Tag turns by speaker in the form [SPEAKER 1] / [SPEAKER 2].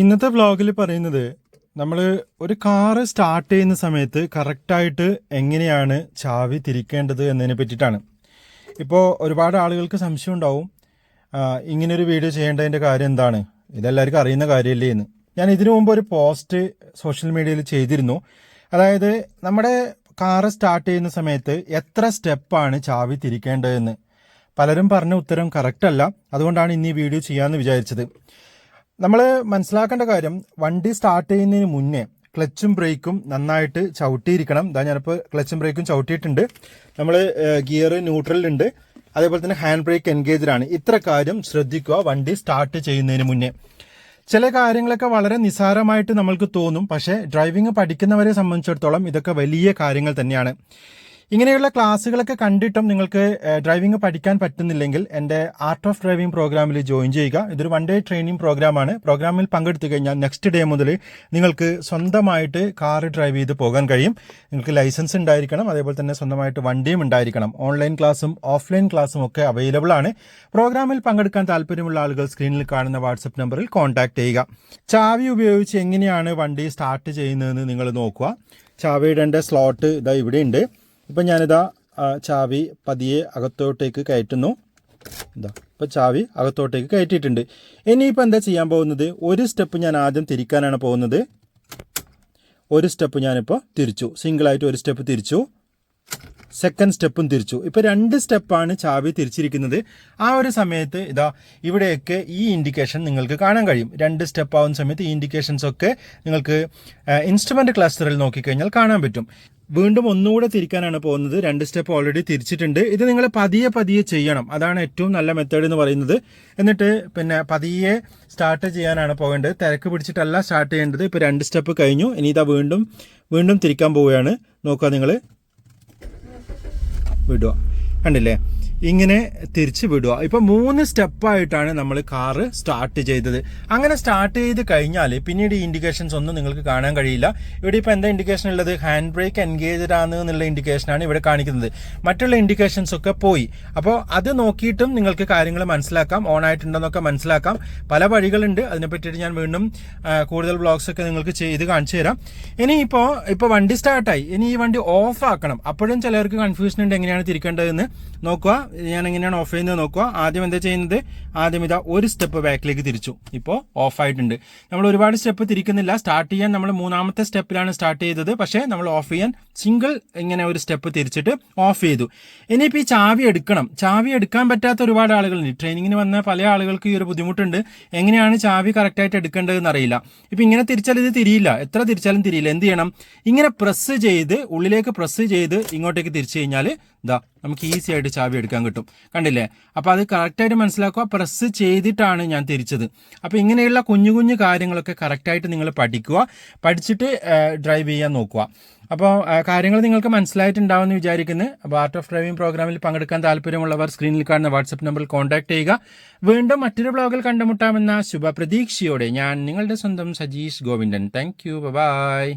[SPEAKER 1] ഇന്നത്തെ വ്ളോഗിൽ പറയുന്നത് നമ്മൾ ഒരു കാറ് സ്റ്റാർട്ട് ചെയ്യുന്ന സമയത്ത് കറക്റ്റായിട്ട് എങ്ങനെയാണ് ചാവി തിരിക്കേണ്ടത് എന്നതിനെ പറ്റിയിട്ടാണ്. ഇപ്പോൾ ഒരുപാട് ആളുകൾക്ക് സംശയം ഉണ്ടാവും ഇങ്ങനൊരു വീഡിയോ ചെയ്യേണ്ടതിന്റെ കാര്യം എന്താണ്? ഇതെല്ലാവർക്കും അറിയുന്ന കാര്യമല്ലേ എന്ന്. ഞാൻ ഇതിനു മുമ്പ് ഒരു പോസ്റ്റ് സോഷ്യൽ മീഡിയയിൽ ചെയ്തിരുന്നു. അതായത് നമ്മുടെ കാറ് സ്റ്റാർട്ട് ചെയ്യുന്ന സമയത്ത് എത്ര സ്റ്റെപ്പാണ് ചാവി തിരിക്കേണ്ടതെന്ന്. പലരും പറഞ്ഞ ഉത്തരം കറക്റ്റ് അല്ല അതുകൊണ്ടാണ് ഇന്ന് ഈ വീഡിയോ ചെയ്യാമെന്ന് വിചാരിച്ചത്. നമ്മൾ മനസ്സിലാക്കേണ്ട കാര്യം വണ്ടി സ്റ്റാർട്ട് ചെയ്യുന്നതിന് മുന്നേ ക്ലച്ചും ബ്രേക്കും നന്നായിട്ട് ചവിട്ടിയിരിക്കണം. ഇതാ ഞാനിപ്പോൾ ക്ലച്ചും ബ്രേക്കും ചവിട്ടിയിട്ടുണ്ട്. നമ്മൾ ഗിയർ ന്യൂട്രലുണ്ട് അതേപോലെ തന്നെ ഹാൻഡ് ബ്രേക്ക് എൻഗേജിലാണ് ഇത്ര കാര്യം ശ്രദ്ധിക്കുക വണ്ടി സ്റ്റാർട്ട് ചെയ്യുന്നതിന് മുന്നേ. ചില കാര്യങ്ങളൊക്കെ വളരെ നിസ്സാരമായിട്ട് നമ്മൾക്ക് തോന്നും. പക്ഷേ ഡ്രൈവിംഗ് പഠിക്കുന്നവരെ സംബന്ധിച്ചിടത്തോളം ഇതൊക്കെ വലിയ കാര്യങ്ങൾ തന്നെയാണ്. ഇങ്ങനെയുള്ള ക്ലാസ്സുകളൊക്കെ കണ്ടിട്ടും നിങ്ങൾക്ക് ഡ്രൈവിംഗ് പഠിക്കാൻ പറ്റുന്നില്ലെങ്കിൽ എന്റെ ആർട്ട് ഓഫ് ഡ്രൈവിംഗ് പ്രോഗ്രാമിൽ ജോയിൻ ചെയ്യുക. ഇതൊരു വൺ ഡേ ട്രെയിനിങ് പ്രോഗ്രാമാണ് പ്രോഗ്രാമിൽ പങ്കെടുത്തു കഴിഞ്ഞാൽ നെക്സ്റ്റ് ഡേ മുതൽ നിങ്ങൾക്ക് സ്വന്തമായിട്ട് കാർ ഡ്രൈവ് ചെയ്ത് പോകാൻ കഴിയും. നിങ്ങൾക്ക് ലൈസൻസ് ഉണ്ടായിരിക്കണം. അതേപോലെ തന്നെ സ്വന്തമായിട്ട് വണ്ടിയും ഉണ്ടായിരിക്കണം. ഓൺലൈൻ ക്ലാസ്സും ഓഫ്ലൈൻ ക്ലാസ്സും ഒക്കെ അവൈലബിൾ ആണ്. പ്രോഗ്രാമിൽ പങ്കെടുക്കാൻ താല്പര്യമുള്ള ആളുകൾ സ്ക്രീനിൽ കാണുന്ന വാട്സപ്പ് നമ്പറിൽ കോൺടാക്ട് ചെയ്യുക. ചാവി ഉപയോഗിച്ച് എങ്ങനെയാണ് വണ്ടി സ്റ്റാർട്ട് ചെയ്യുന്നതെന്ന് നിങ്ങൾ നോക്കുക. ചാവിയുടെ സ്ലോട്ട് ഇതാ ഇവിടെ ഉണ്ട്. ഇപ്പം ഞാനിതാ ചാവി പതിയെ അകത്തോട്ടേക്ക് കയറ്റുന്നു. ഇതാ ഇപ്പോൾ ചാവി അകത്തോട്ടേക്ക് കയറ്റിയിട്ടുണ്ട്. ഇനിയിപ്പോൾ എന്താ ചെയ്യാൻ പോകുന്നത്? ഒരു സ്റ്റെപ്പ് ഞാൻ ആദ്യം തിരിക്കാനാണ് പോകുന്നത്. ഒരു സ്റ്റെപ്പ് ഞാനിപ്പോൾ തിരിച്ചു. സിംഗിളായിട്ട് ഒരു സ്റ്റെപ്പ് തിരിച്ചു. സെക്കൻഡ് സ്റ്റെപ്പും തിരിച്ചു. ഇപ്പോൾ രണ്ട് സ്റ്റെപ്പാണ് ചാവി തിരിച്ചിരിക്കുന്നത്. ആ ഒരു സമയത്ത് ഇതാ ഇവിടെയൊക്കെ ഈ ഇൻഡിക്കേഷൻ നിങ്ങൾക്ക് കാണാൻ കഴിയും. രണ്ട് സ്റ്റെപ്പ് ആവുന്ന സമയത്ത് ഈ ഇൻഡിക്കേഷൻസ് ഒക്കെ നിങ്ങൾക്ക് ഇൻസ്ട്രുമെന്റ് ക്ലസ്റ്ററിൽ നോക്കിക്കഴിഞ്ഞാൽ കാണാൻ പറ്റും. വീണ്ടും ഒന്നുകൂടെ തിരിക്കാനാണ് പോകുന്നത്. രണ്ട് സ്റ്റെപ്പ് ഓൾറെഡി തിരിച്ചിട്ടുണ്ട്. ഇത് നിങ്ങൾ പതിയെ പതിയെ ചെയ്യണം. അതാണ് ഏറ്റവും നല്ല മെത്തേഡ് എന്ന് പറയുന്നത്. എന്നിട്ട് പിന്നെ പതിയെ സ്റ്റാർട്ട് ചെയ്യാനാണ് പോകേണ്ടത്. തിരക്ക് പിടിച്ചിട്ടല്ല സ്റ്റാർട്ട് ചെയ്യേണ്ടത്. ഇപ്പോൾ രണ്ട് സ്റ്റെപ്പ് കഴിഞ്ഞു. ഇനി ഇതാ വീണ്ടും വീണ്ടും തിരിക്കാൻ പോവുകയാണ്. നോക്കുക നിങ്ങൾ വിടുക. കണ്ടില്ലേ? ഇങ്ങനെ തിരിച്ച് വിടുക. ഇപ്പൊ മൂന്ന് സ്റ്റെപ്പായിട്ടാണ് നമ്മൾ കാറ് സ്റ്റാർട്ട് ചെയ്തത്. അങ്ങനെ സ്റ്റാർട്ട് ചെയ്ത് കഴിഞ്ഞാൽ പിന്നീട് ഈ ഇൻഡിക്കേഷൻസ് ഒന്നും നിങ്ങൾക്ക് കാണാൻ കഴിയില്ല. ഇവിടെ ഇപ്പൊ എന്താ ഇൻഡിക്കേഷൻ ഉള്ളത്? ഹാൻഡ് ബ്രേക്ക് എൻഗേജ്ഡ് ആണ് എന്നുള്ള ഇൻഡിക്കേഷനാണ് ഇവിടെ കാണിക്കുന്നത്. മറ്റുള്ള ഇൻഡിക്കേഷൻസ് ഒക്കെ പോയി. അപ്പോൾ അത് നോക്കിയിട്ടും നിങ്ങൾക്ക് കാര്യങ്ങൾ മനസ്സിലാക്കാം. ഓൺ ആയിട്ടുണ്ടെന്നൊക്കെ മനസ്സിലാക്കാം. പല വഴികളുണ്ട്. അതിനെ പറ്റിയിട്ട് ഞാൻ വീണ്ടും കൂടുതൽ ബ്ലോഗ്സ് ഒക്കെ നിങ്ങൾക്ക് ചെയ്ത് കാണിച്ചു തരാം. ഇനി ഇപ്പോൾ ഇപ്പോൾ വണ്ടി സ്റ്റാർട്ടായി ഇനി ഈ വണ്ടി ഓഫ് ആക്കണം. അപ്പോഴും ചിലർക്ക് കൺഫ്യൂഷൻ ഉണ്ട് എങ്ങനെയാണ് തിരിക്കേണ്ടതെന്ന്. നോക്കുക. ഞാൻ എങ്ങനെയാണ് ഓഫ് ചെയ്യുന്നത് നോക്കുക. ആദ്യം എന്താ ചെയ്യുന്നത്? ആദ്യം ഇതാ ഒരു സ്റ്റെപ്പ് ബാക്കിലേക്ക് തിരിച്ചു. ഇപ്പോൾ ഓഫ് ആയിട്ടുണ്ട്. നമ്മൾ ഒരുപാട് സ്റ്റെപ്പ് തിരിക്കുന്നില്ല. സ്റ്റാർട്ട് ചെയ്യാൻ നമ്മൾ മൂന്നാമത്തെ സ്റ്റെപ്പിലാണ് സ്റ്റാർട്ട് ചെയ്തത്. പക്ഷേ നമ്മൾ ഓഫ് ചെയ്യാൻ സിംഗിൾ ഇങ്ങനെ ഒരു സ്റ്റെപ്പ് തിരിച്ചിട്ട് ഓഫ് ചെയ്തു. ഇനിയിപ്പോൾ ഈ ചാവി എടുക്കണം. ചാവി എടുക്കാൻ പറ്റാത്ത ഒരുപാട് ആളുകളുണ്ട്. ട്രെയിനിങ്ങിന് വന്ന പല ആളുകൾക്ക് ഈ ഒരു ബുദ്ധിമുട്ടുണ്ട്. എങ്ങനെയാണ് ചാവി കറക്റ്റായിട്ട് എടുക്കേണ്ടതെന്ന് അറിയില്ല. ഇപ്പം ഇങ്ങനെ തിരിച്ചാൽ ഇത് തിരിയില്ല. എത്ര തിരിച്ചാലും തിരിയില്ല. എന്ത് ചെയ്യണം? ഇങ്ങനെ പ്രസ് ചെയ്ത് ഉള്ളിലേക്ക് പ്രസ് ചെയ്ത് ഇങ്ങോട്ടേക്ക് തിരിച്ചു കഴിഞ്ഞാൽ ഇതാ നമുക്ക് ഈസി ആയിട്ട് ചാവി എടുക്കാൻ കിട്ടും. കണ്ടില്ലേ? അപ്പോൾ അത് കറക്റ്റായിട്ട് മനസ്സിലാക്കുക പ്രസ് ചെയ്തിട്ടാണ് ഞാൻ തിരിച്ചത്. അപ്പോൾ ഇങ്ങനെയുള്ള കുഞ്ഞു കുഞ്ഞു കാര്യങ്ങളൊക്കെ കറക്റ്റായിട്ട് നിങ്ങൾ പഠിക്കുക. പഠിച്ചിട്ട് ഡ്രൈവ് ചെയ്യാൻ നോക്കുക. അപ്പോൾ കാര്യങ്ങൾ നിങ്ങൾക്ക് മനസ്സിലായിട്ടുണ്ടാവുമെന്ന് വിചാരിക്കുന്നു. അപ്പോൾ ആർട്ട് ഓഫ് ഡ്രൈവിംഗ് പ്രോഗ്രാമിൽ പങ്കെടുക്കാൻ താല്പര്യമുള്ളവർ സ്ക്രീനിൽ കാണുന്ന വാട്സപ്പ് നമ്പറിൽ കോൺടാക്ട് ചെയ്യുക. വീണ്ടും മറ്റൊരു ബ്ലോഗിൽ കണ്ടുമുട്ടാമെന്ന ശുഭപ്രതീക്ഷയോടെ ഞാൻ നിങ്ങളുടെ സ്വന്തം Sajeesh Govindan. Thank you bye